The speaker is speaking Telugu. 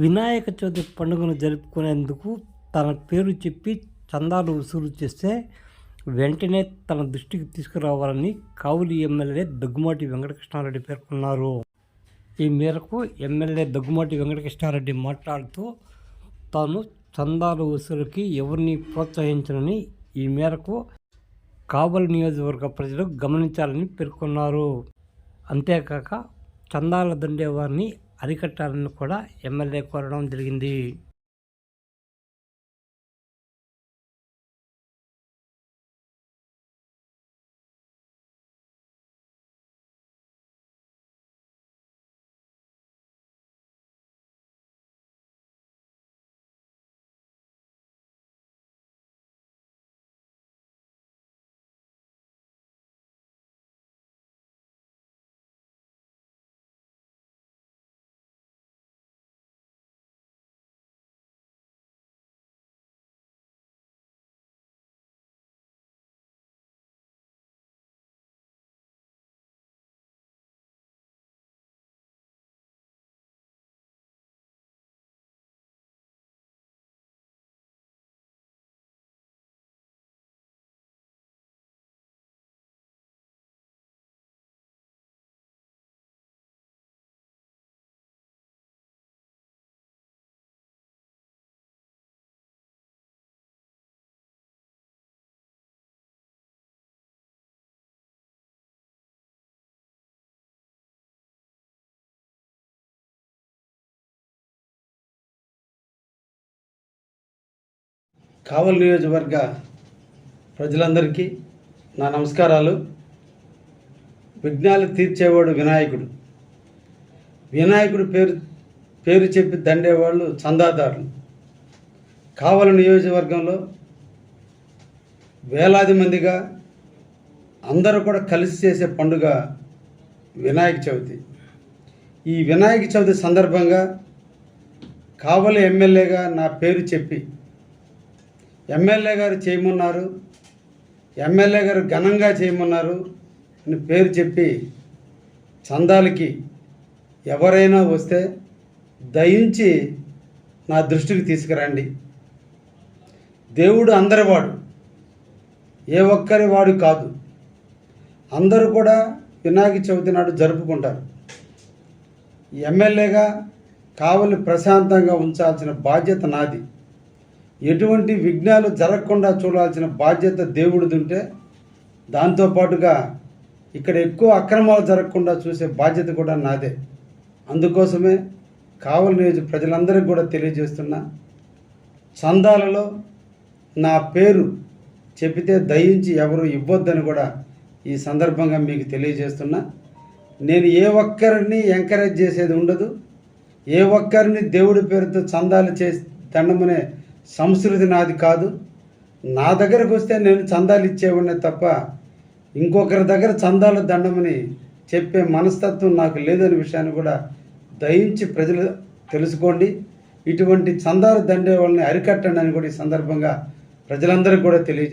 వినాయక చవితి పండుగను జరుపుకునేందుకు తన పేరు చెప్పి చందాలు వసూలు చేస్తే వెంటనే తన దృష్టికి తీసుకురావాలని కావులి ఎమ్మెల్యే దగ్గుమాటి వెంకటకృష్ణారెడ్డి పేర్కొన్నారు. ఈ మేరకు ఎమ్మెల్యే దగ్గుమాటి వెంకటకృష్ణారెడ్డి మాట్లాడుతూ తాను చందాలు వసూలుకి ఎవరిని ప్రోత్సహించనని ఈ మేరకు కావలి నియోజకవర్గ ప్రజలు గమనించాలని పేర్కొన్నారు. అంతేకాక చందాల దండే వారిని అరికట్టాలని కూడా ఎమ్మెల్యే కోరడం జరిగింది. కావలి నియోజకవర్గ ప్రజలందరికీ నా నమస్కారాలు. విఘ్నాలు తీర్చేవాడు వినాయకుడు. వినాయకుడు పేరు పేరు చెప్పి దండేవాళ్ళు చందాదారులు. కావలి నియోజకవర్గంలో వేలాది మందిగా అందరూ కూడా కలిసి చేసే పండుగ వినాయక చవితి. ఈ వినాయక చవితి సందర్భంగా కావలి ఎమ్మెల్యేగా నా పేరు చెప్పి ఎమ్మెల్యే గారు చేయమన్నారు ఎమ్మెల్యే గారు ఘనంగా చేయమన్నారు అని పేరు చెప్పి చందాలకి ఎవరైనా వస్తే దయించి నా దృష్టికి తీసుకురండి. దేవుడు అందరివాడు ఏ ఒక్కరి వాడు కాదు. అందరూ కూడా వినాయక చవితి నాడు జరుపుకుంటారు. ఎమ్మెల్యేగా కావలి ప్రశాంతంగా ఉంచాల్సిన బాధ్యత నాది. ఎటువంటి విఘ్నాలు జరగకుండా చూడాల్సిన బాధ్యత దేవుడిది ఉంటే దాంతోపాటుగా ఇక్కడ ఎక్కువ అక్రమాలు జరగకుండా చూసే బాధ్యత కూడా నాదే. అందుకోసమే కావలి నియోజక ప్రజలందరికీ కూడా తెలియజేస్తున్నా చందాలలో నా పేరు చెబితే దయించి ఎవరు ఇవ్వద్దని కూడా ఈ సందర్భంగా మీకు తెలియజేస్తున్నా. నేను ఏ ఒక్కరిని ఎంకరేజ్ చేసేది ఉండదు. ఏ ఒక్కరిని దేవుడి పేరుతో చందాలు చేసి దండమనే సంస్కృతి నాది కాదు. నా దగ్గరకు వస్తే నేను చందాలు ఇచ్చేవాడిని తప్ప ఇంకొకరి దగ్గర చందాలు దండమని చెప్పే మనస్తత్వం నాకు లేదనే విషయాన్ని కూడా దయించి ప్రజలు తెలుసుకోండి. ఇటువంటి చందాలు దండే వాళ్ళని అరికట్టండి అని కూడా ఈ సందర్భంగా ప్రజలందరికీ కూడా తెలియ